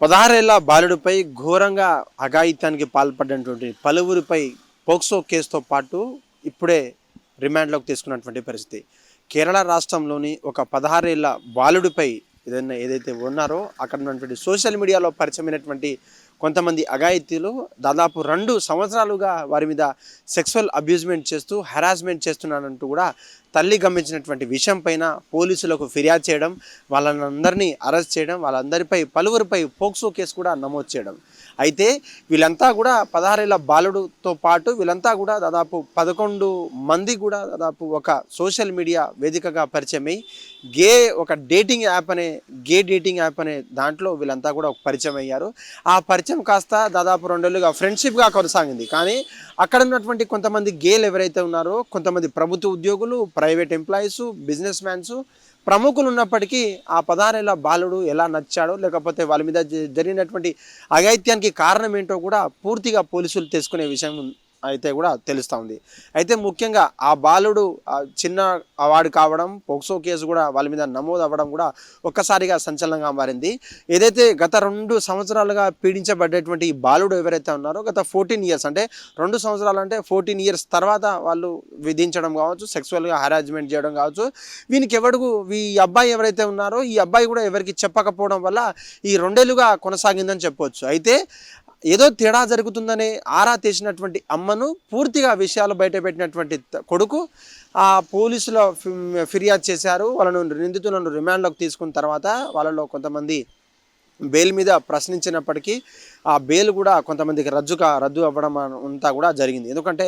పదహారేళ్ళ బాలుడిపై ఘోరంగా అఘాయిత్యానికి పాల్పడినటువంటి పలువురిపై పోక్సో కేసుతో పాటు ఇప్పుడే రిమాండ్లోకి తీసుకున్నటువంటి పరిస్థితి. కేరళ రాష్ట్రంలోని ఒక పదహారేళ్ళ బాలుడిపై ఏదైనా ఏదైతే ఉన్నారో అక్కడ ఉన్నటువంటి సోషల్ మీడియాలో పరిచయమైనటువంటి కొంతమంది అఘాయితీలు దాదాపు రెండు సంవత్సరాలుగా వారి మీద సెక్సువల్ అబ్యూజ్మెంట్ చేస్తూ హెరాస్మెంట్ చేస్తున్నానంటూ కూడా తల్లి గమనించినటువంటి విషయం పైన పోలీసులకు ఫిర్యాదు చేయడం వాళ్ళందరినీ అరెస్ట్ చేయడం వాళ్ళందరిపై పలువురిపై పోక్సో కేసు కూడా నమోదు చేయడం. అయితే వీళ్ళంతా కూడా పదహారేళ్ళ బాలుడుతో పాటు వీళ్ళంతా కూడా దాదాపు పదకొండు మంది కూడా దాదాపు ఒక సోషల్ మీడియా వేదికగా పరిచయమై గే ఒక డేటింగ్ యాప్ అనే గే డేటింగ్ యాప్ అనే దాంట్లో వీళ్ళంతా కూడా ఒక పరిచయం అయ్యారు. ఆ పరిచయం కాస్త దాదాపు రెండేళ్ళుగా ఫ్రెండ్షిప్గా కొనసాగింది. కానీ అక్కడ ఉన్నటువంటి కొంతమంది గేలు ఎవరైతే ఉన్నారో కొంతమంది ప్రభుత్వ ఉద్యోగులు ప్రైవేట్ ఎంప్లాయీస్ బిజినెస్ మ్యాన్స్ ప్రముఖులు ఉన్నప్పటికీ ఆ పదహారేళ్ళ బాలుడు ఎలా నచ్చాడో లేకపోతే వాళ్ళ మీద జ- జరిగినటువంటి అఘాయిత్యానికి కారణం ఏంటో కూడా పూర్తిగా పోలీసులు తెలుసుకునే విషయం అయితే కూడా తెలుస్తూ ఉంది. అయితే ముఖ్యంగా ఆ బాలుడు చిన్న వాడు కావడం పోక్సో కేసు కూడా వాళ్ళ మీద నమోదు అవ్వడం కూడా ఒక్కసారిగా సంచలనంగా మారింది. ఏదైతే గత రెండు సంవత్సరాలుగా పీడించబడ్డటువంటి ఈ బాలుడు ఎవరైతే ఉన్నారో గత ఫోర్టీన్ ఇయర్స్ అంటే రెండు సంవత్సరాలు అంటే ఫోర్టీన్ ఇయర్స్ తర్వాత వాళ్ళు విధించడం కావచ్చు సెక్సువల్గా హరాజ్మెంట్ చేయడం కావచ్చు. వీనికి ఎవడుకు ఈ అబ్బాయి ఎవరైతే ఉన్నారో ఈ అబ్బాయి కూడా ఎవరికి చెప్పకపోవడం వల్ల ఈ రెండేళ్ళుగా కొనసాగిందని చెప్పవచ్చు అయితే ఏదో తేడా జరుగుతుందనే ఆరా తీసినటువంటి అమ్మను పూర్తిగా విషయాలు బయటపెట్టినటువంటి కొడుకు ఆ పోలీసులో ఫిర్యాదు చేశారు. వాళ్ళను నిందితులను రిమాండ్లోకి తీసుకున్న తర్వాత వాళ్ళలో కొంతమంది బెయిల్ మీద ప్రశ్నించినప్పటికీ ఆ బెయిల్ కూడా కొంతమందికి రద్దుగా రద్దు అవ్వడం అంతా కూడా జరిగింది. ఎందుకంటే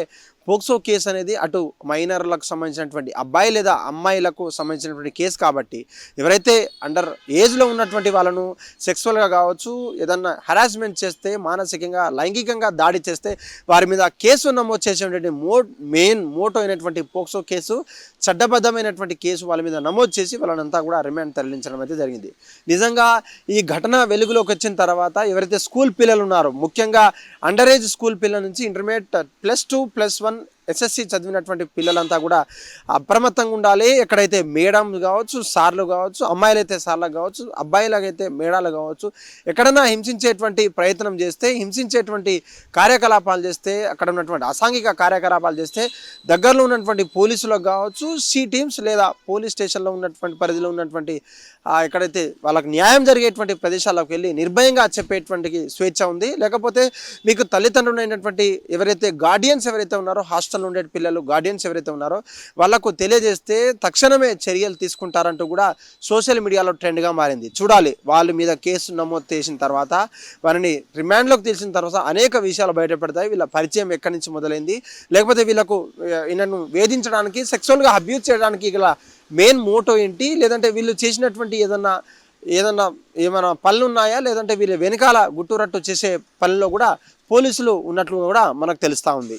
పోక్సో కేసు అనేది అటు మైనర్లకు సంబంధించినటువంటి అబ్బాయి లేదా అమ్మాయిలకు సంబంధించినటువంటి కేసు కాబట్టి ఎవరైతే అండర్ ఏజ్లో ఉన్నటువంటి వాళ్ళను సెక్సువల్గా కావచ్చు ఏదన్నా హరాస్మెంట్ చేస్తే మానసికంగా లైంగికంగా దాడి చేస్తే వారి మీద కేసు నమోదు చేసేటువంటి మో మెయిన్ మోటో అయినటువంటి పోక్సో కేసు చట్టబద్ధమైనటువంటి కేసు వాళ్ళ మీద నమోదు చేసి వాళ్ళనంతా కూడా రిమాండ్ తరలించడం అయితే జరిగింది. నిజంగా ఈ ఘటన వెలుగులోకి వచ్చిన తర్వాత ఎవరైతే స్కూల్ పిల్లలు ఉన్నారు. ముఖ్యంగా అండర్ ఏజ్ స్కూల్ పిల్లల నుంచి intermediate plus two plus one SSC చదివినటువంటి పిల్లలంతా కూడా అప్రమత్తంగా ఉండాలి. ఎక్కడైతే మేడం కావచ్చు సార్లు కావచ్చు అమ్మాయిలైతే సార్లకు సార్లు కావచ్చు అబ్బాయిలకైతే మేడాలు కావచ్చు ఎక్కడైనా హింసించేటువంటి ప్రయత్నం చేస్తే హింసించేటువంటి కార్యకలాపాలు చేస్తే అక్కడ ఉన్నటువంటి అసాంఘిక కార్యకలాపాలు చేస్తే దగ్గరలో ఉన్నటువంటి పోలీసులకు కావచ్చు సి టీమ్స్ లేదా పోలీస్ స్టేషన్లో ఉన్నటువంటి పరిధిలో ఉన్నటువంటి ఎక్కడైతే వాళ్ళకి న్యాయం జరిగేటువంటి ప్రదేశాలకు వెళ్ళి నిర్భయంగా చెప్పేటువంటి స్వేచ్ఛ ఉంది. లేకపోతే మీకు తల్లిదండ్రులైనటువంటి ఎవరైతే గార్డియన్స్ ఎవరైతే ఉన్నారో హాస్టల్ హాస్టల్లో ఉండే పిల్లలు గార్డియన్స్ ఎవరైతే ఉన్నారో వాళ్ళకు తెలియజేస్తే తక్షణమే చర్యలు తీసుకుంటారంటూ కూడా సోషల్ మీడియాలో ట్రెండ్గా మారింది. చూడాలి వాళ్ళ మీద కేసు నమోదు చేసిన తర్వాత వారిని రిమాండ్లోకి తీసిన తర్వాత అనేక విషయాలు బయటపడతాయి. వీళ్ళ పరిచయం ఎక్కడి నుంచి మొదలైంది లేకపోతే వీళ్ళకు నన్ను ఈయనను వేధించడానికి సెక్సువల్గా అబ్యూజ్ చేయడానికి గల మెయిన్ మోటో ఏంటి? లేదంటే వీళ్ళు చేసినటువంటి ఏదన్నా ఏదన్నా ఏమైనా పనులు ఉన్నాయా? లేదంటే వీళ్ళ వెనకాల గుట్టురట్టు చేసే పనిలో కూడా పోలీసులు ఉన్నట్లు కూడా మనకు తెలుస్తూ ఉంది.